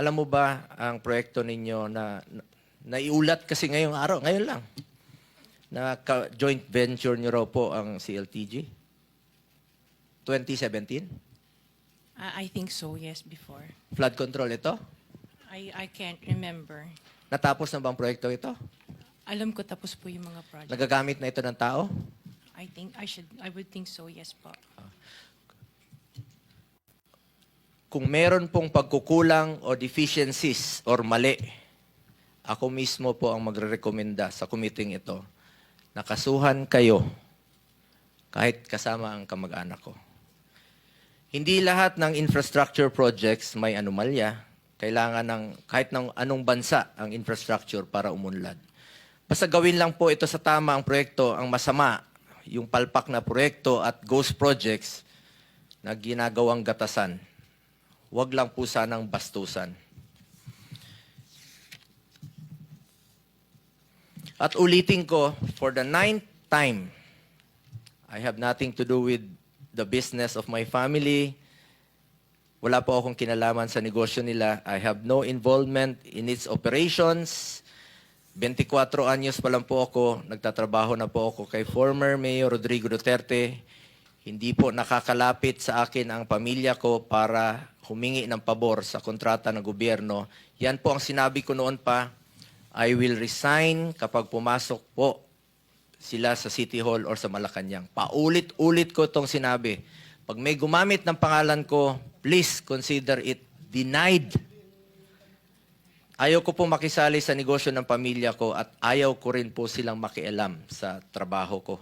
Alam mo ba ang proyekto ninyo na, na naiulat kasi ngayong araw, ngayon lang, na joint venture nyo raw po ang CLTG? 2017? I, I think so, yes, before. Flood control ito? I, I can't remember. Natapos na ba ang proyekto ito? Alam ko tapos po yung mga project. Nagagamit na ito ng tao? I think I should, I would think so, yes po. Kung meron pong pagkukulang o deficiencies or mali, ako mismo po ang magre-recommenda sa committee ito na kasuhan kayo kahit kasama ang kamag-anak ko. Hindi lahat ng infrastructure projects may anomalya. Kailangan ng kahit ng anong bansa ang infrastructure para umunlad. Basta gawin lang po ito sa tama ang proyekto, ang masama, yung palpak na proyekto at ghost projects na ginagawang gatasan. Huwag lang po sanang bastusan. At ulitin ko, for the ninth time, I have nothing to do with the business of my family. Wala po akong kinalaman sa negosyo nila. I have no involvement in its operations. 24 anyos pa lang po ako, nagtatrabaho na po ako kay former Mayor Rodrigo Duterte. Hindi po nakakalapit sa akin ang pamilya ko para humingi ng pabor sa kontrata ng gobyerno. Yan po ang sinabi ko noon pa. I will resign kapag pumasok po sila sa City Hall or sa Malacanang. Paulit-ulit ko itong sinabi. Pag may gumamit ng pangalan ko, please consider it denied. Ayaw ko po makisali sa negosyo ng pamilya ko at ayaw ko rin po silang makialam sa trabaho ko.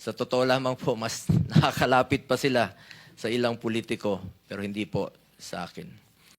Sa totoo lamang po, mas nakakalapit pa sila sa ilang politiko, pero hindi po sa akin.